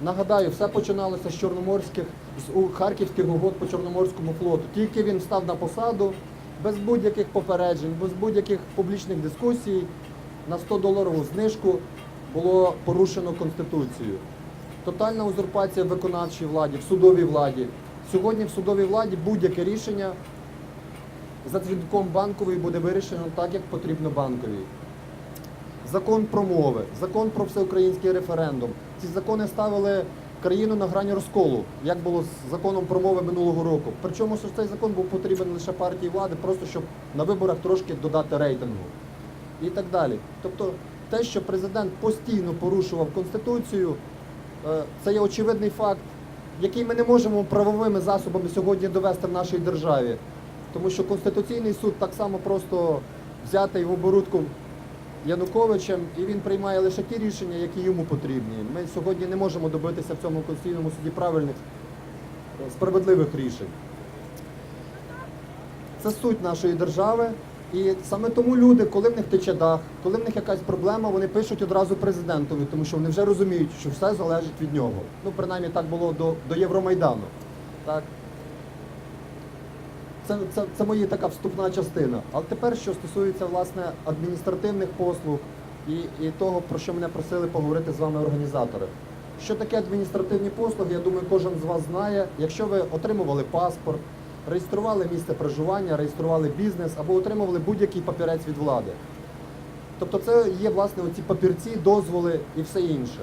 Нагадаю, все починалося з чорноморських, з харківських угод по Чорноморському флоту. Тільки він став на посаду, без будь-яких попереджень, без будь-яких публічних дискусій, на 100 доларову знижку було порушено Конституцію. Тотальна узурпація в виконавчій владі, в судовій владі. Сьогодні в судовій владі будь-яке рішення за дзвінком банкової буде вирішено так, як потрібно банковій. Закон про мови, закон про всеукраїнський референдум. Ці закони ставили країну на грані розколу, як було з законом про мови минулого року. Причому що цей закон був потрібен лише партії влади, просто щоб на виборах трошки додати рейтингу і так далі. Тобто те, що президент постійно порушував Конституцію, е, це є очевидний факт, який ми не можемо правовими засобами сьогодні довести в нашій державі. Тому що Конституційний суд так само просто взятий в оборудку Януковичем, і він приймає лише ті рішення, які йому потрібні. Ми сьогодні не можемо добитися в цьому Конституційному суді правильних, е, справедливих рішень. Це суть нашої держави. І саме тому люди, коли в них тече дах, коли в них якась проблема, вони пишуть одразу президентові, тому що вони вже розуміють, що все залежить від нього. Ну, принаймні так було до, до Євромайдану. Так? Це, це, це моя така вступна частина. Але тепер, що стосується власне адміністративних послуг і, і того, про що мене просили поговорити з вами організатори. Що таке адміністративні послуги, я думаю, кожен з вас знає. Якщо ви отримували паспорт, реєстрували місце проживання, реєстрували бізнес або отримували будь-який папірець від влади. Тобто це є власне оці папірці, дозволи і все інше.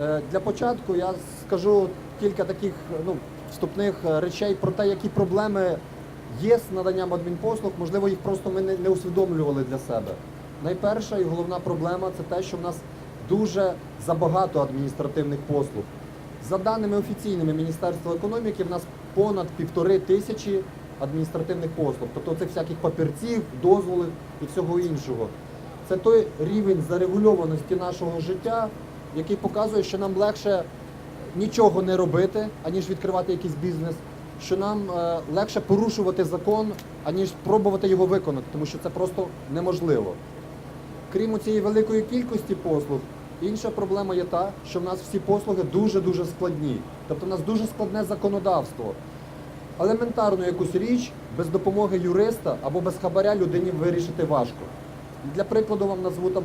Е, Для початку я скажу кілька таких ну, вступних е, речей про те, які проблеми є з наданням адмінпослуг. Можливо, їх просто ми не, усвідомлювали для себе. Найперша і головна проблема це те, що в нас дуже забагато адміністративних послуг. За даними офіційними Міністерства економіки, в нас понад півтори тисячі адміністративних послуг, тобто цих всяких папірців, дозволів і всього іншого. Це той рівень зарегульованості нашого життя, який показує, що нам легше нічого не робити, аніж відкривати якийсь бізнес, що нам е, легше порушувати закон, аніж пробувати його виконати, тому що це просто неможливо. Крім цієї великої кількості послуг, інша проблема є та, що в нас всі послуги дуже-дуже складні. Тобто в нас дуже складне законодавство. Елементарну якусь річ без допомоги юриста або без хабаря людині вирішити важко. Для прикладу вам назву там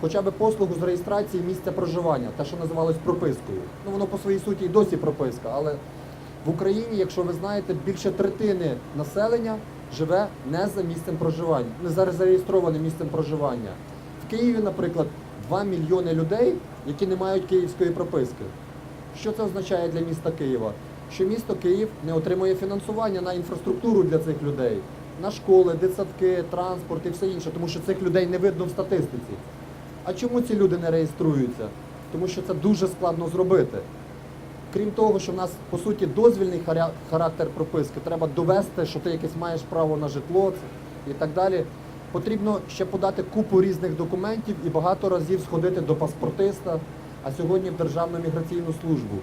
хоча б послугу з реєстрації місця проживання, те, що називалось пропискою. Ну воно по своїй суті і досі прописка, але в Україні, якщо ви знаєте, більше третини населення живе не за місцем проживання, не за зареєстрованим місцем проживання. В Києві, наприклад, 2 мільйони людей, які не мають київської прописки. Що це означає для міста Києва? Що місто Київ не отримує фінансування на інфраструктуру для цих людей, на школи, дитсадки, транспорт і все інше, тому що цих людей не видно в статистиці. А чому ці люди не реєструються? Тому що це дуже складно зробити. Крім того, що в нас по суті дозвільний характер прописки, треба довести, що ти якесь маєш право на житло і так далі. Потрібно ще подати купу різних документів і багато разів сходити до паспортиста, а сьогодні в Державну міграційну службу.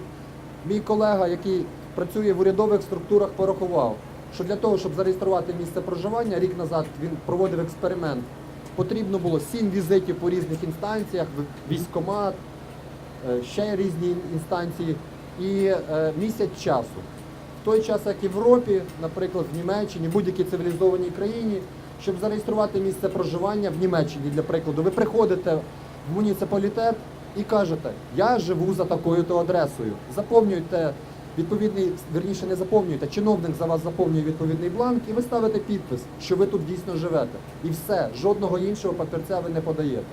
Мій колега, який працює в урядових структурах, порахував, що для того, щоб зареєструвати місце проживання, рік назад він проводив експеримент. Потрібно було сім візитів по різних інстанціях, в- військкомат, е, ще різні інстанції і е, місяць часу. В той час, як в Європі, наприклад, в Німеччині, будь-якій цивілізованій країні, щоб зареєструвати місце проживання в Німеччині, для прикладу, ви приходите в муніципалітет і кажете, я живу за такою-то адресою. Заповнюйте відповідний, верніше не заповнюєте, чиновник за вас заповнює відповідний бланк, і ви ставите підпис, що ви тут дійсно живете. І все, жодного іншого папірця ви не подаєте.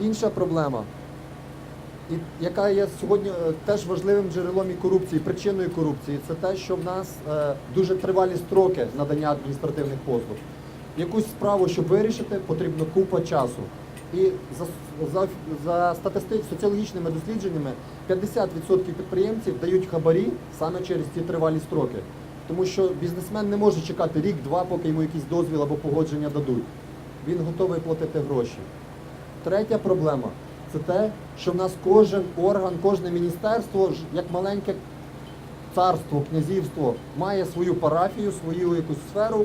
Інша проблема, і яка є сьогодні е, теж важливим джерелом і корупції, причиною корупції, це те, що в нас е, дуже тривалі строки надання адміністративних послуг. Якусь справу, щоб вирішити, потрібно купа часу. І за, за, за статисти... соціологічними дослідженнями 50% підприємців дають хабарі саме через ці тривалі строки. Тому що бізнесмен не може чекати рік-два, поки йому якийсь дозвіл або погодження дадуть. Він готовий платити гроші. Третя проблема це те, що в нас кожен орган, кожне міністерство, як маленьке царство, князівство, має свою парафію, свою якусь сферу,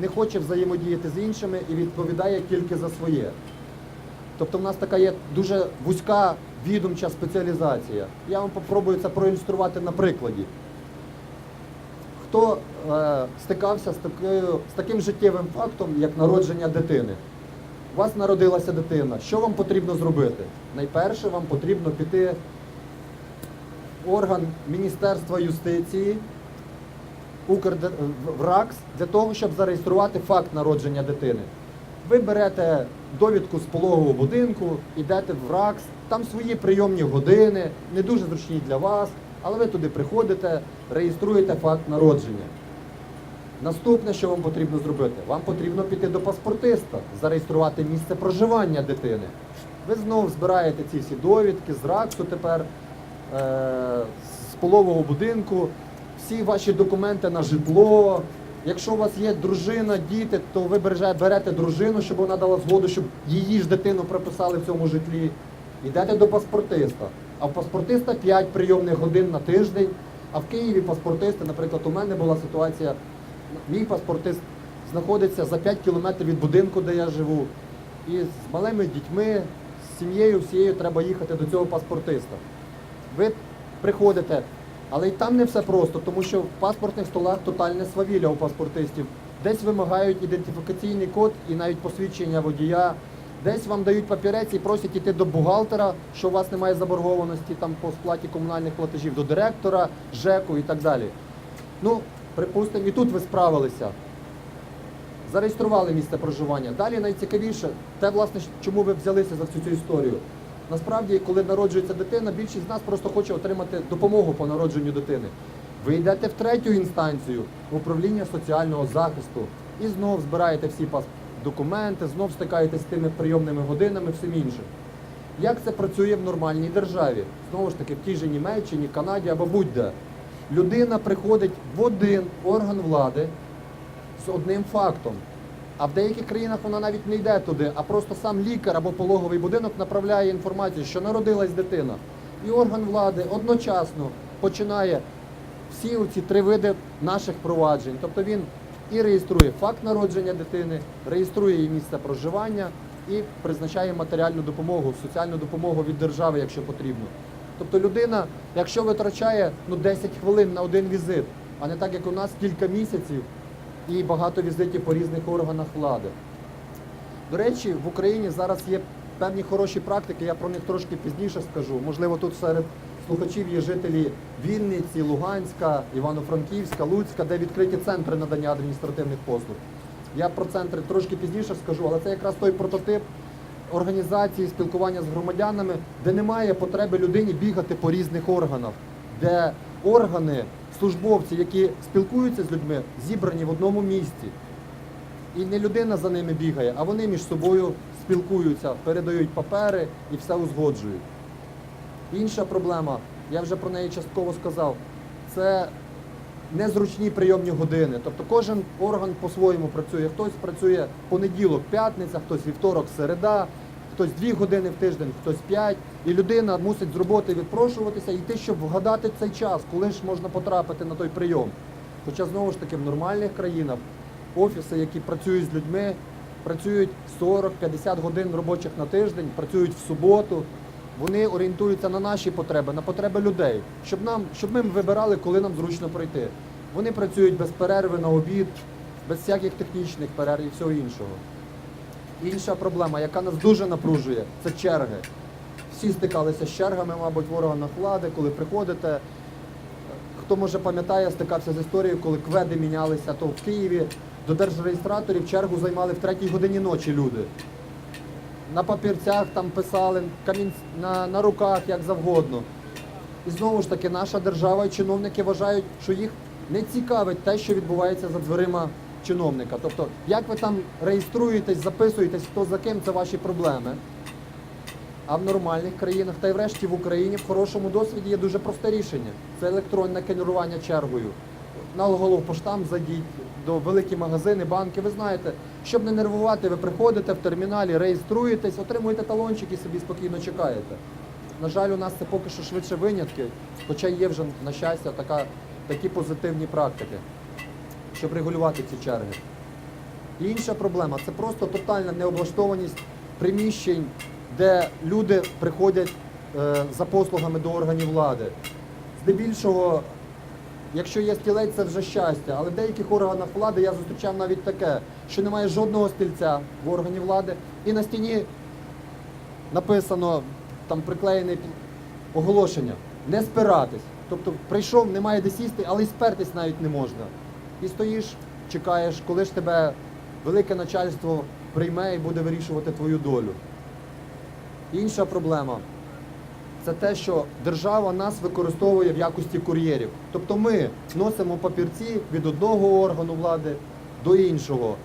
не хоче взаємодіяти з іншими і відповідає тільки за своє. Тобто в нас така є дуже вузька відомча спеціалізація. Я вам попробую це проілюструвати на прикладі. Хто е, стикався з, такою, з таким життєвим фактом, як народження дитини? У вас народилася дитина. Що вам потрібно зробити? Найперше, вам потрібно піти в орган Міністерства юстиції, в РАКС для того, щоб зареєструвати факт народження дитини. Ви берете довідку з пологового будинку, йдете в РАКС, там свої прийомні години, не дуже зручні для вас, але ви туди приходите, реєструєте факт народження. Наступне, що вам потрібно зробити, вам потрібно піти до паспортиста, зареєструвати місце проживання дитини. Ви знову збираєте ці всі довідки з РАКСу тепер, е, з полового будинку, всі ваші документи на житло. Якщо у вас є дружина, діти, то ви берете дружину, щоб вона дала згоду, щоб її ж дитину прописали в цьому житлі. Йдете до паспортиста. А в паспортиста 5 прийомних годин на тиждень. А в Києві паспортисти, наприклад, у мене була ситуація, мій паспортист знаходиться за 5 кілометрів від будинку, де я живу. І з малими дітьми, з сім'єю всією треба їхати до цього паспортиста. Ви приходите, але й там не все просто, тому що в паспортних столах тотальне свавілля у паспортистів. Десь вимагають ідентифікаційний код і навіть посвідчення водія. Десь вам дають папірець і просять іти до бухгалтера, що у вас немає заборгованості там по сплаті комунальних платежів, до директора, ЖЕКу і так далі. Ну, припустимо, і тут ви справилися. Зареєстрували місце проживання. Далі найцікавіше, те, власне, чому ви взялися за всю цю історію. Насправді, коли народжується дитина, більшість з нас просто хоче отримати допомогу по народженню дитини. Ви йдете в третю інстанцію в управління соціального захисту і знов збираєте всі документи, знов стикаєтесь з тими прийомними годинами, всім іншим. Як це працює в нормальній державі? Знову ж таки, в тій же Німеччині, Канаді або будь-де. Людина приходить в один орган влади з одним фактом. А в деяких країнах вона навіть не йде туди, а просто сам лікар або пологовий будинок направляє інформацію, що народилась дитина. І орган влади одночасно починає всі ці три види наших проваджень. Тобто він і реєструє факт народження дитини, реєструє її місце проживання і призначає матеріальну допомогу, соціальну допомогу від держави, якщо потрібно. Тобто людина, якщо витрачає ну, 10 хвилин на один візит, а не так, як у нас кілька місяців і багато візитів по різних органах влади. До речі, в Україні зараз є певні хороші практики, я про них трошки пізніше скажу. Можливо, тут серед слухачів є жителі Вінниці, Луганська, Івано-Франківська, Луцька, де відкриті центри надання адміністративних послуг. Я про центри трошки пізніше скажу, але це якраз той прототип організації спілкування з громадянами, де немає потреби людині бігати по різних органах, де органи, службовці, які спілкуються з людьми, зібрані в одному місці. І не людина за ними бігає, а вони між собою спілкуються, передають папери і все узгоджують. Інша проблема, я вже про неї частково сказав, це незручні прийомні години. Тобто кожен орган по-своєму працює. Хтось працює понеділок, п'ятниця, хтось вівторок, середа, хтось дві години в тиждень, хтось п'ять. І людина мусить з роботи відпрошуватися йти, щоб вгадати цей час, коли ж можна потрапити на той прийом. Хоча знову ж таки в нормальних країнах офіси, які працюють з людьми, працюють 40-50 годин робочих на тиждень, працюють в суботу. Вони орієнтуються на наші потреби, на потреби людей, щоб нам, щоб ми вибирали, коли нам зручно пройти. Вони працюють без перерви на обід, без всяких технічних перерв і всього іншого. Інша проблема, яка нас дуже напружує, це черги. Всі стикалися з чергами, мабуть, в органах влади, коли приходите. Хто може пам'ятає, стикався з історією, коли кведи мінялися, то в Києві до держреєстраторів чергу займали в третій годині ночі люди. На папірцях там писали, камінь на, на руках, як завгодно. І знову ж таки, наша держава і чиновники вважають, що їх не цікавить те, що відбувається за дверима чиновника. Тобто, як ви там реєструєтесь, записуєтесь, хто за ким, це ваші проблеми. А в нормальних країнах, та й врешті в Україні в хорошому досвіді є дуже просте рішення. Це електронне керування чергою. На головпоштам зайдіть до великі магазини, банки. Ви знаєте, щоб не нервувати, ви приходите в терміналі, реєструєтесь, отримуєте талончик і собі спокійно чекаєте. На жаль, у нас це поки що швидше винятки, хоча є вже, на щастя, така, такі позитивні практики, щоб регулювати ці черги. І інша проблема це просто тотальна необлаштованість приміщень, де люди приходять е, за послугами до органів влади. Здебільшого, якщо є стілець, це вже щастя. Але в деяких органах влади я зустрічав навіть таке, що немає жодного стільця в органі влади, і на стіні написано, там приклеєне оголошення, не спиратись. Тобто прийшов, немає де сісти, але й спертись навіть не можна. І стоїш, чекаєш, коли ж тебе велике начальство прийме і буде вирішувати твою долю. Інша проблема це те, що держава нас використовує в якості кур'єрів. Тобто ми носимо папірці від одного органу влади до іншого.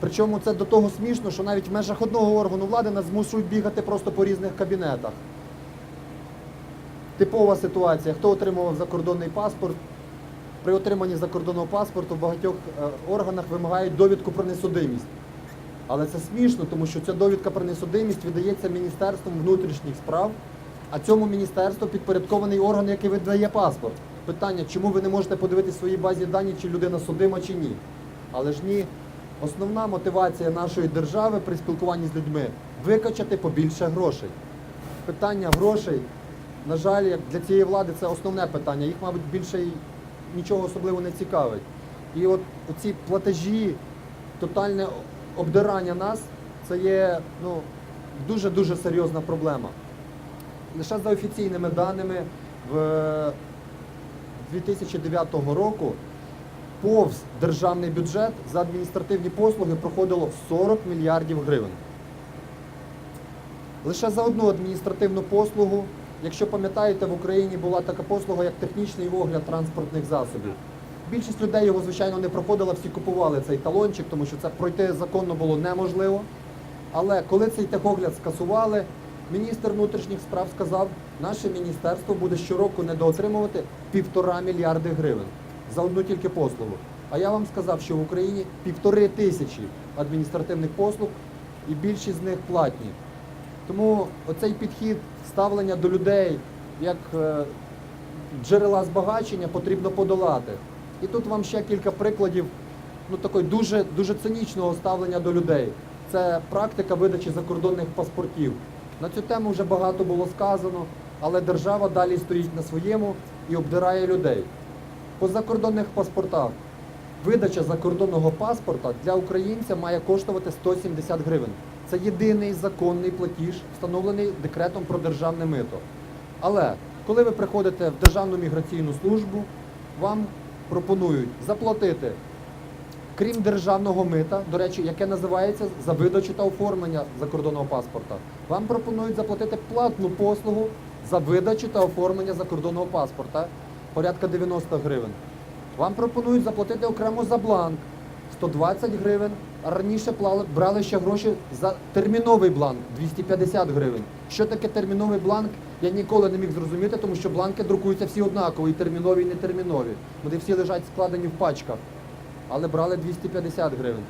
Причому це до того смішно, що навіть в межах одного органу влади нас змушують бігати просто по різних кабінетах. Типова ситуація. Хто отримував закордонний паспорт? При отриманні закордонного паспорту в багатьох е, органах вимагають довідку про несудимість. Але це смішно, тому що ця довідка про несудимість видається Міністерством внутрішніх справ, а цьому міністерству підпорядкований орган, який видає паспорт. Питання, чому ви не можете подивитися своїй базі дані, чи людина судима, чи ні. Але ж ні, основна мотивація нашої держави при спілкуванні з людьми викачати побільше грошей. Питання грошей, на жаль, як для цієї влади це основне питання. Їх, мабуть, більше нічого особливо не цікавить. І от ці платежі, тотальне обдирання нас, це є ну, дуже-дуже серйозна проблема. Лише за офіційними даними в 2009 року повз державний бюджет за адміністративні послуги проходило 40 мільярдів гривень. Лише за одну адміністративну послугу, якщо пам'ятаєте, в Україні була така послуга, як технічний огляд транспортних засобів. Більшість людей його, звичайно, не проходила, всі купували цей талончик, тому що це пройти законно було неможливо. Але коли цей техогляд скасували, міністр внутрішніх справ сказав, наше міністерство буде щороку недоотримувати півтора мільярди гривень за одну тільки послугу. А я вам сказав, що в Україні півтори тисячі адміністративних послуг і більшість з них платні. Тому оцей підхід ставлення до людей як е, джерела збагачення потрібно подолати. І тут вам ще кілька прикладів ну, такої дуже, дуже цинічного ставлення до людей. Це практика видачі закордонних паспортів. На цю тему вже багато було сказано, але держава далі стоїть на своєму і обдирає людей. По закордонних паспортах видача закордонного паспорта для українця має коштувати 170 гривень. Це єдиний законний платіж, встановлений декретом про державне мито. Але коли ви приходите в Державну міграційну службу, вам пропонують заплатити, крім державного мита, до речі, яке називається за видачу та оформлення закордонного паспорта, вам пропонують заплатити платну послугу за видачу та оформлення закордонного паспорта порядка 90 гривень. Вам пропонують заплатити окремо за бланк 120 гривень, раніше брали ще гроші за терміновий бланк 250 гривень. Що таке терміновий бланк, я ніколи не міг зрозуміти, тому що бланки друкуються всі однаково, і термінові, і нетермінові. Вони всі лежать складені в пачках, але брали 250 гривень.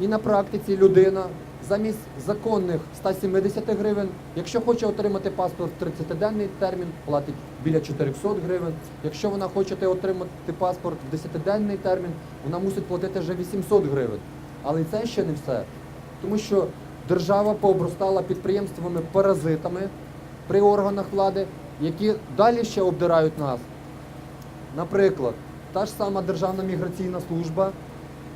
І на практиці людина замість законних 170 гривень, якщо хоче отримати паспорт в 30-денний термін, платить біля 400 гривень. Якщо вона хоче отримати паспорт в 10-денний термін, вона мусить платити вже 800 гривень. Але це ще не все. Тому що держава пообростала підприємствами паразитами при органах влади, які далі ще обдирають нас. Наприклад, та ж сама Державна міграційна служба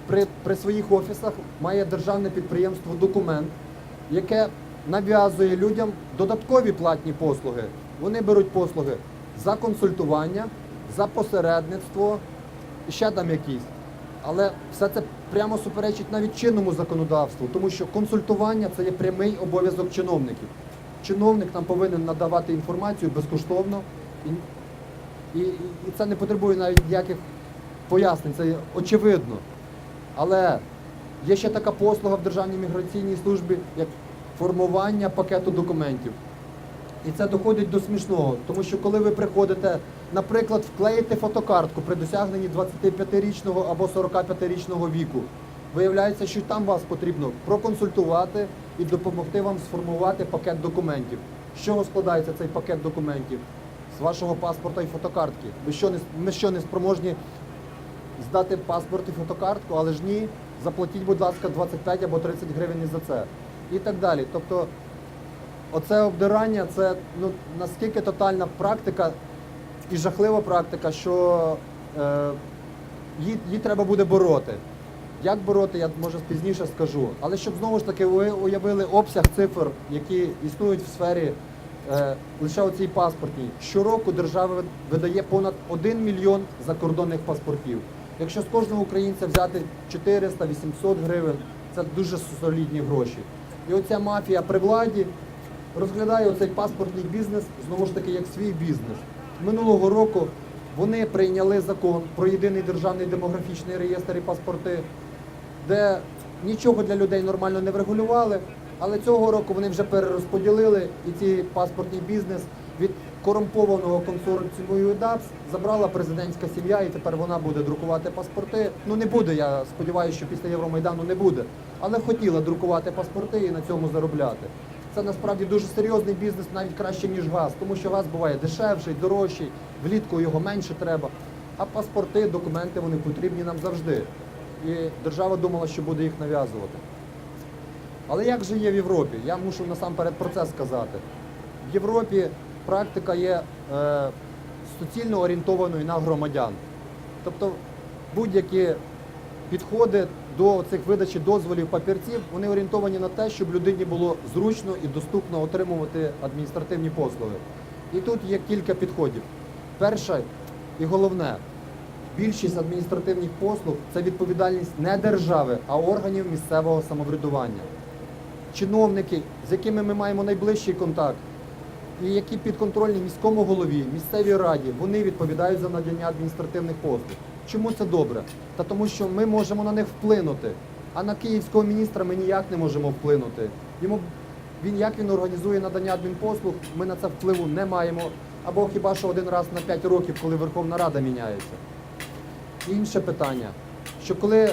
при, при своїх офісах має державне підприємство документ, яке нав'язує людям додаткові платні послуги. Вони беруть послуги за консультування, за посередництво ще там якісь. Але все це прямо суперечить навіть чинному законодавству, тому що консультування це є прямий обов'язок чиновників. Чиновник нам повинен надавати інформацію безкоштовно, і, і, і це не потребує навіть ніяких пояснень, це є очевидно. Але є ще така послуга в Державній міграційній службі, як формування пакету документів. І це доходить до смішного, тому що коли ви приходите, наприклад, вклеїти фотокартку при досягненні 25-річного або 45-річного віку, виявляється, що там вас потрібно проконсультувати і допомогти вам сформувати пакет документів. З чого складається цей пакет документів? З вашого паспорта і фотокартки. Ви що не, ми що не спроможні здати паспорт і фотокартку, але ж ні, заплатіть, будь ласка, 25 або 30 гривень за це. І так далі. Тобто оце обдирання це ну, наскільки тотальна практика і жахлива практика, що е, її, її треба буде бороти. Як бороти, я може пізніше скажу. Але щоб знову ж таки ви уявили обсяг цифр, які існують в сфері е, лише оцій паспортній. Щороку держава видає понад 1 мільйон закордонних паспортів. Якщо з кожного українця взяти 400-800 гривень, це дуже солідні гроші. І оця мафія при владі розглядає оцей паспортний бізнес знову ж таки як свій бізнес. Минулого року вони прийняли закон про єдиний державний демографічний реєстр і паспорти, де нічого для людей нормально не врегулювали. Але цього року вони вже перерозподілили і цей паспортний бізнес від корумпованого консорціуму ЮДАПС забрала президентська сім'я, і тепер вона буде друкувати паспорти. Ну не буде, я сподіваюся, що після Євромайдану не буде. Але хотіла друкувати паспорти і на цьому заробляти. Це насправді дуже серйозний бізнес, навіть краще ніж газ, тому що газ буває дешевший, дорожчий, влітку його менше треба. А паспорти, документи вони потрібні нам завжди. І держава думала, що буде їх нав'язувати. Але як же є в Європі? Я мушу насамперед про це сказати. В Європі практика є е, суцільно орієнтованою на громадян. Тобто будь-які підходи до цих видачі дозволів папірців, вони орієнтовані на те, щоб людині було зручно і доступно отримувати адміністративні послуги. І тут є кілька підходів. Перше і головне, більшість адміністративних послуг це відповідальність не держави, а органів місцевого самоврядування. Чиновники, з якими ми маємо найближчий контакт, і які підконтрольні міському голові, місцевій раді, вони відповідають за надання адміністративних послуг. Чому це добре? Та тому, що ми можемо на них вплинути. А на київського міністра ми ніяк не можемо вплинути. Йому він як він організує надання адмінпослуг, ми на це впливу не маємо. Або хіба що один раз на 5 років, коли Верховна Рада міняється. Інше питання, що коли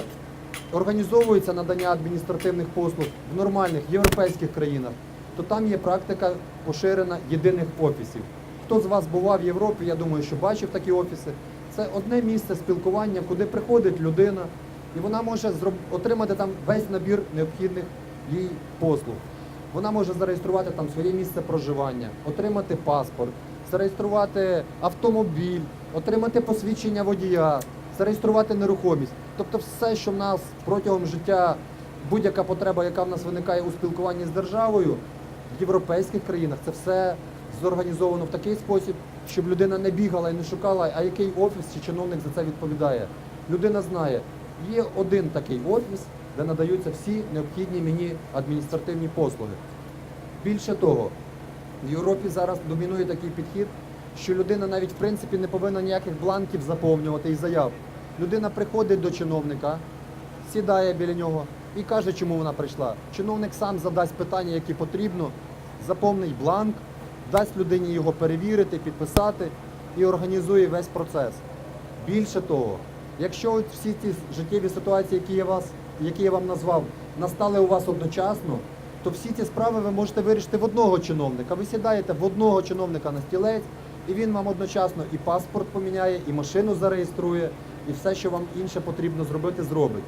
організовується надання адміністративних послуг в нормальних європейських країнах, то там є практика поширена єдиних офісів. Хто з вас бував в Європі, я думаю, що бачив такі офіси. Це одне місце спілкування, куди приходить людина, і вона може отримати там весь набір необхідних їй послуг. Вона може зареєструвати там своє місце проживання, отримати паспорт, зареєструвати автомобіль, отримати посвідчення водія, зареєструвати нерухомість. Тобто все, що в нас протягом життя, будь-яка потреба, яка в нас виникає у спілкуванні з державою, в європейських країнах це все зорганізовано в такий спосіб, щоб людина не бігала і не шукала, а який офіс чи чиновник за це відповідає. Людина знає, є один такий офіс, де надаються всі необхідні мені адміністративні послуги. Більше того, в Європі зараз домінує такий підхід, що людина навіть в принципі не повинна ніяких бланків заповнювати і заяв. Людина приходить до чиновника, сідає біля нього і каже, чому вона прийшла. Чиновник сам задасть питання, які потрібно, заповнить бланк, дасть людині його перевірити, підписати і організує весь процес. Більше того, якщо всі ці життєві ситуації, які я, вас, які я вам назвав, настали у вас одночасно, то всі ці справи ви можете вирішити в одного чиновника. Ви сідаєте в одного чиновника на стілець, і він вам одночасно і паспорт поміняє, і машину зареєструє, і все, що вам інше потрібно зробити, зробить.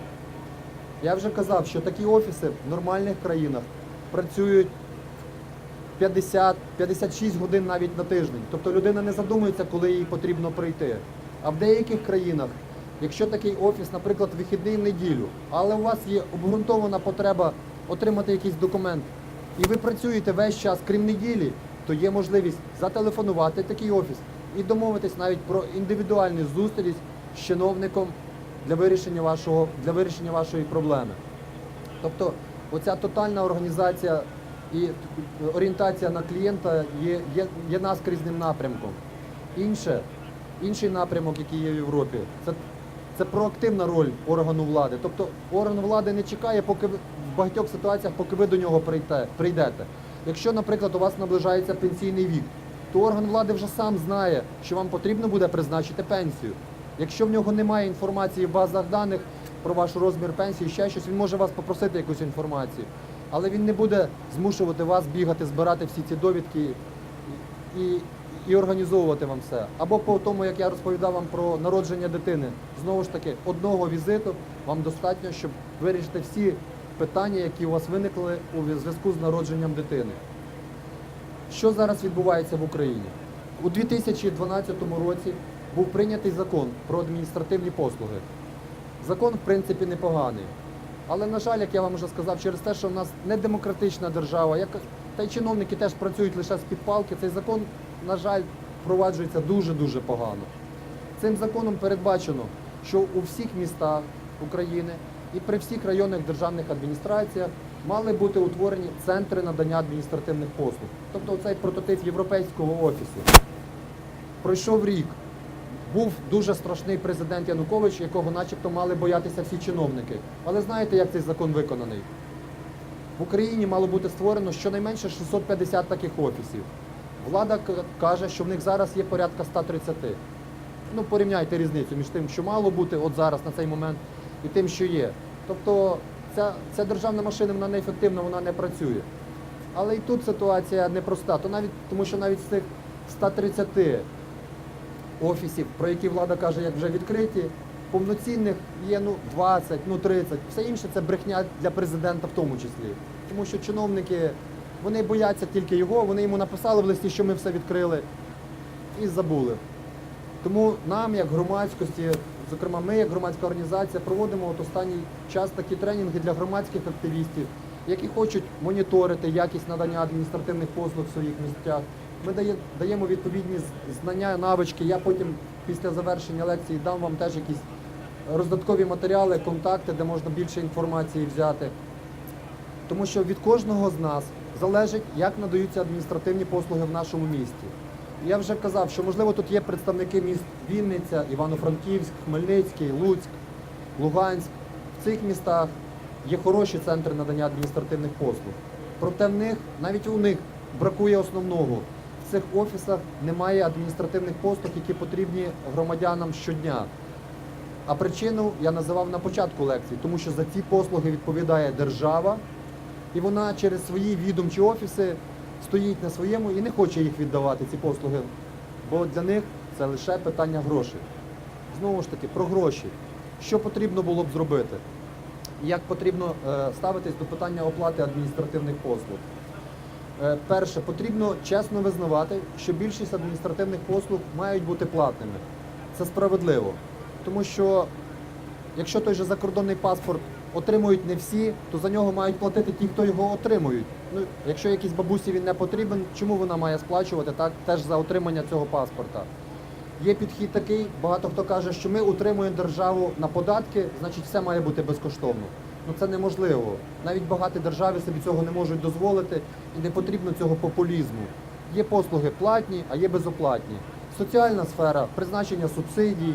Я вже казав, що такі офіси в нормальних країнах працюють 50-56 годин навіть на тиждень. Тобто людина не задумується, коли їй потрібно прийти. А в деяких країнах, якщо такий офіс, наприклад, вихідний в неділю, але у вас є обґрунтована потреба отримати якийсь документ, і ви працюєте весь час, крім неділі, то є можливість зателефонувати такий офіс і домовитись навіть про індивідуальну зустріч з чиновником для вирішення вашого, для вирішення вашої проблеми. Тобто оця тотальна організація і орієнтація на клієнта є, є, є наскрізним напрямком. Інше, інший напрямок, який є в Європі, це, це проактивна роль органу влади. Тобто орган влади не чекає, поки в багатьох ситуаціях, поки ви до нього прийдете. Якщо, наприклад, у вас наближається пенсійний вік, то орган влади вже сам знає, що вам потрібно буде призначити пенсію. Якщо в нього немає інформації в базах даних про ваш розмір пенсії, ще щось, він може вас попросити якусь інформацію. Але він не буде змушувати вас бігати, збирати всі ці довідки і, і, організовувати вам все. Або по тому, як я розповідав вам про народження дитини, знову ж таки, одного візиту вам достатньо, щоб вирішити всі питання, які у вас виникли у зв'язку з народженням дитини. Що зараз відбувається в Україні? У 2012 році був прийнятий закон про адміністративні послуги. Закон, в принципі, непоганий. Але, на жаль, як я вам вже сказав, через те, що в нас не демократична держава, як та й чиновники теж працюють лише з-під палки, цей закон, на жаль, впроваджується дуже-дуже погано. Цим законом передбачено, що у всіх містах України і при всіх районних державних адміністраціях мали бути утворені центри надання адміністративних послуг. Тобто цей прототип європейського офісу. Пройшов рік. Був дуже страшний президент Янукович, якого начебто мали боятися всі чиновники. Але знаєте, як цей закон виконаний? В Україні мало бути створено щонайменше 650 таких офісів. Влада каже, що в них зараз є порядка 130. Ну, порівняйте різницю між тим, що мало бути от зараз на цей момент, і тим, що є. Тобто ця, ця державна машина вона неефективна, вона не працює. Але і тут ситуація непроста, то навіть, тому що навіть з цих 130 офісів, про які влада каже, як вже відкриті, повноцінних є ну 20, ну 30. Все інше це брехня для президента в тому числі. Тому що чиновники вони бояться тільки його, вони йому написали в листі, що ми все відкрили, і забули. Тому нам, як громадськості, зокрема, ми, як громадська організація, проводимо от останній час такі тренінги для громадських активістів, які хочуть моніторити якість надання адміністративних послуг в своїх місцях. Ми дає- даємо відповідні знання, навички. Я потім після завершення лекції дам вам теж якісь роздаткові матеріали, контакти, де можна більше інформації взяти. Тому що від кожного з нас залежить, як надаються адміністративні послуги в нашому місті. Я вже казав, що можливо тут є представники міст Вінниця, Івано-Франківськ, Хмельницький, Луцьк, Луганськ. В цих містах є хороші центри надання адміністративних послуг. Проте в них, навіть у них бракує основного. Цих офісах немає адміністративних послуг, які потрібні громадянам щодня. А причину я називав на початку лекції, тому що за ці послуги відповідає держава, і вона через свої відомчі офіси стоїть на своєму і не хоче їх віддавати, ці послуги. Бо для них це лише питання грошей. Знову ж таки, про гроші. Що потрібно було б зробити? Як потрібно е, ставитись до питання оплати адміністративних послуг? Е, Перше, потрібно чесно визнавати, що більшість адміністративних послуг мають бути платними. Це справедливо. Тому що якщо той же закордонний паспорт отримують не всі, то за нього мають платити ті, хто його отримують. Ну, якщо якійсь бабусі він не потрібен, чому вона має сплачувати так теж за отримання цього паспорта? Є підхід такий, багато хто каже, що ми утримуємо державу на податки, значить все має бути безкоштовно. Ну це неможливо. Навіть багаті держави собі цього не можуть дозволити і не потрібно цього популізму. Є послуги платні, а є безоплатні. Соціальна сфера, призначення субсидій,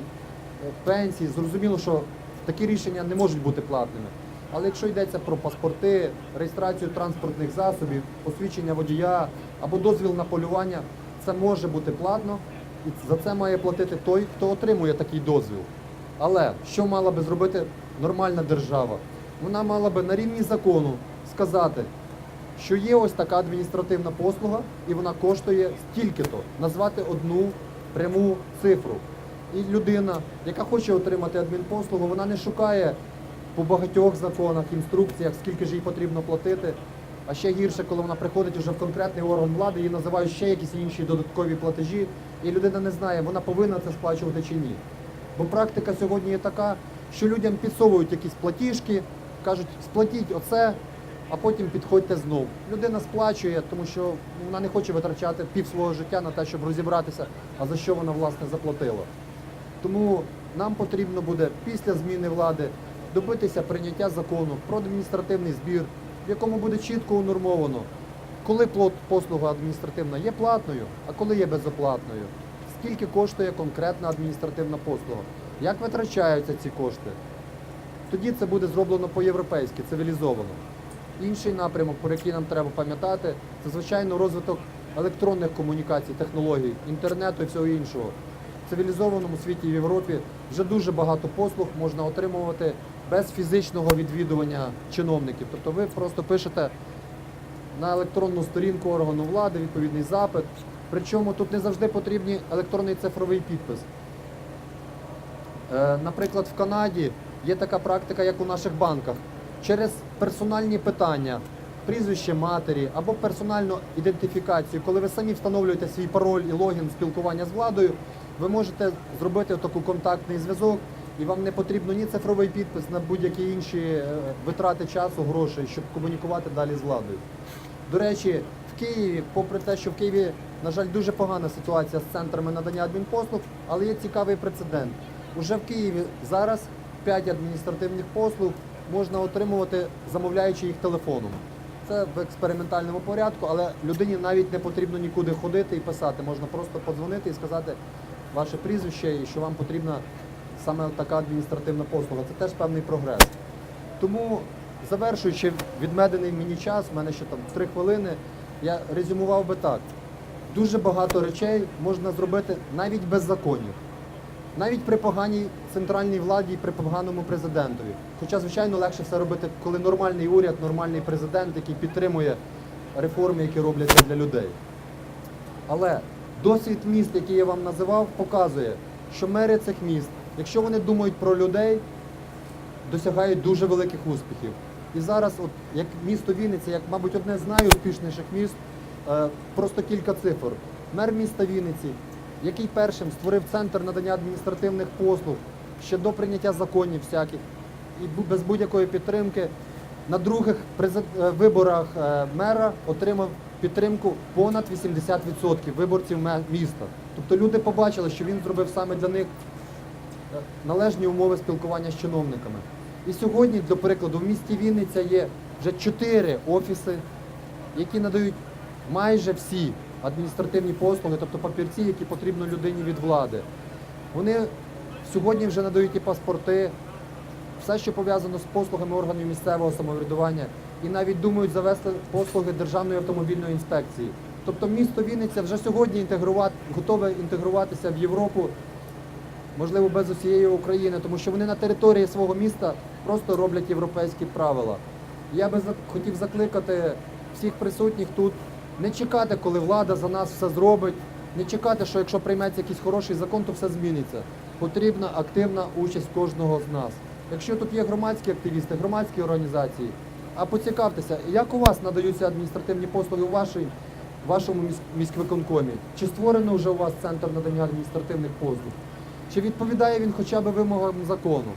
е, пенсій, зрозуміло, що такі рішення не можуть бути платними. Але якщо йдеться про паспорти, реєстрацію транспортних засобів, посвідчення водія або дозвіл на полювання, це може бути платно, і за це має платити той, хто отримує такий дозвіл. Але що мала би зробити нормальна держава? Вона мала би на рівні закону сказати, що є ось така адміністративна послуга, і вона коштує стільки-то, назвати одну пряму цифру. І людина, яка хоче отримати адмінпослугу, вона не шукає по багатьох законах, інструкціях, скільки ж їй потрібно платити. А ще гірше, коли вона приходить вже в конкретний орган влади, їй називають ще якісь інші додаткові платежі, і людина не знає, вона повинна це сплачувати чи ні. Бо практика сьогодні є така, що людям підсовують якісь платіжки, кажуть, сплатіть оце, а потім підходьте знов. Людина сплачує, тому що вона не хоче витрачати пів свого життя на те, щоб розібратися, а за що вона власне заплатила. Тому нам потрібно буде після зміни влади добитися прийняття закону про адміністративний збір, в якому буде чітко унормовано, коли послуга адміністративна є платною, а коли є безоплатною. Скільки коштує конкретна адміністративна послуга? Як витрачаються ці кошти? Тоді це буде зроблено по-європейськи, цивілізовано. Інший напрямок, про який нам треба пам'ятати, це звичайно розвиток електронних комунікацій, технологій, інтернету і всього іншого. В цивілізованому світі в Європі вже дуже багато послуг можна отримувати без фізичного відвідування чиновників. Тобто ви просто пишете на електронну сторінку органу влади відповідний запит. Причому тут не завжди потрібний електронний цифровий підпис. Е, Наприклад, в Канаді є така практика, як у наших банках. Через персональні питання прізвище матері або персональну ідентифікацію, коли ви самі встановлюєте свій пароль і логін спілкування з владою, ви можете зробити таку контактний зв'язок, і вам не потрібно ні цифровий підпис на будь-які інші е, витрати часу, грошей, щоб комунікувати далі з владою. До речі, в Києві, попри те, що в Києві, на жаль, дуже погана ситуація з центрами надання адмінпослуг, але є цікавий прецедент. Уже в Києві зараз 5 адміністративних послуг можна отримувати, замовляючи їх телефоном. Це в експериментальному порядку, але людині навіть не потрібно нікуди ходити і писати. Можна просто подзвонити і сказати ваше прізвище і що вам потрібна саме така адміністративна послуга. Це теж певний прогрес. Тому, завершуючи відмедений мені час, в мене ще там три хвилини, я резюмував би так. Дуже багато речей можна зробити навіть без законів. Навіть при поганій центральній владі і при поганому президентові. Хоча, звичайно, легше все робити, коли нормальний уряд, нормальний президент, який підтримує реформи, які робляться для людей. Але досвід міст, який я вам називав, показує, що мери цих міст, якщо вони думають про людей, досягають дуже великих успіхів. І зараз, от як місто Вінниця, як, мабуть, одне з найуспішніших міст, е, просто кілька цифр. Мер міста Вінниці, який першим створив центр надання адміністративних послуг ще до прийняття законів всяких, і без будь-якої підтримки, на других е, виборах е, мера отримав підтримку понад 80% виборців міста. Тобто люди побачили, що він зробив саме для них е, належні умови спілкування з чиновниками. І сьогодні, до прикладу, в місті Вінниця є вже чотири офіси, які надають майже всі адміністративні послуги, тобто папірці, які потрібно людині від влади. Вони сьогодні вже надають і паспорти, все, що пов'язано з послугами органів місцевого самоврядування, і навіть думають завести послуги Державної автомобільної інспекції. Тобто місто Вінниця вже сьогодні інтегрувати, готове інтегруватися в Європу можливо, без усієї України, тому що вони на території свого міста просто роблять європейські правила. Я би хотів закликати всіх присутніх тут не чекати, коли влада за нас все зробить, не чекати, що якщо прийметься якийсь хороший закон, то все зміниться. Потрібна активна участь кожного з нас. Якщо тут є громадські активісти, громадські організації, а поцікавтеся, як у вас надаються адміністративні послуги у вашій, вашому міськвиконкомі? Чи створено вже у вас центр надання адміністративних послуг? Чи відповідає він хоча б вимогам закону?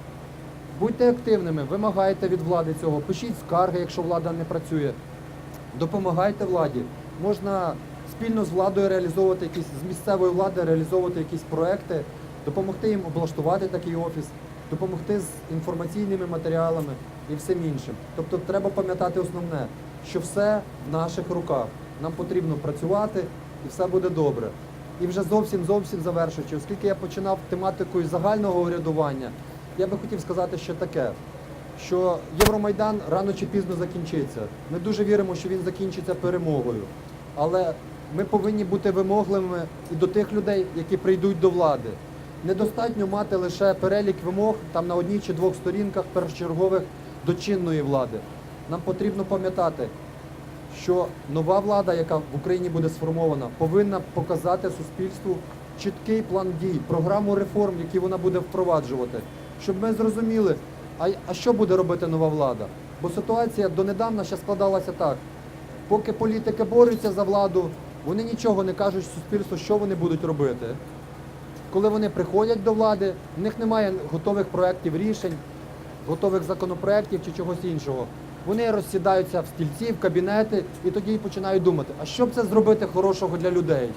Будьте активними, вимагайте від влади цього, пишіть скарги, якщо влада не працює. Допомагайте владі. Можна спільно з владою реалізовувати якісь з місцевої влади реалізовувати якісь проекти, допомогти їм облаштувати такий офіс, допомогти з інформаційними матеріалами і всім іншим. Тобто треба пам'ятати основне, що все в наших руках. Нам потрібно працювати і все буде добре. І вже зовсім зовсім завершуючи, оскільки я починав тематикою загального урядування, я би хотів сказати ще таке, що Євромайдан рано чи пізно закінчиться. Ми дуже віримо, що він закінчиться перемогою. Але ми повинні бути вимогливими і до тих людей, які прийдуть до влади. Недостатньо мати лише перелік вимог там на одній чи двох сторінках першочергових до чинної влади. Нам потрібно пам'ятати, що нова влада, яка в Україні буде сформована, повинна показати суспільству чіткий план дій, програму реформ, які вона буде впроваджувати, щоб ми зрозуміли, а, а що буде робити нова влада. Бо ситуація донедавна ще складалася так. Поки політики борються за владу, вони нічого не кажуть суспільству, що вони будуть робити. Коли вони приходять до влади, в них немає готових проєктів рішень, готових законопроєктів чи чогось іншого. Вони розсідаються в стільці, в кабінети і тоді починають думати, а що б це зробити хорошого для людей.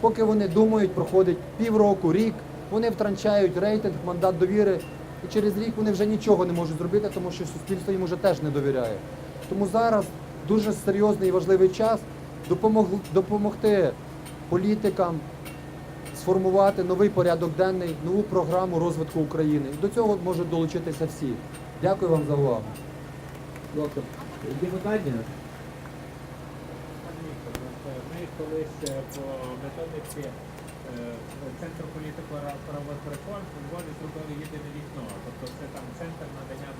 Поки вони думають, проходить півроку, рік, вони втрачають рейтинг, мандат довіри, і через рік вони вже нічого не можуть зробити, тому що суспільство їм уже теж не довіряє. Тому зараз дуже серйозний і важливий час допомог- допомогти політикам, сформувати новий порядок денний, нову програму розвитку України. І до цього можуть долучитися всі. Дякую вам за увагу. Доктор, які питання? Е, Ми колись е, по методиці е, Центру політико правових реформ у зробили єдине вікно. Тобто це там центр надання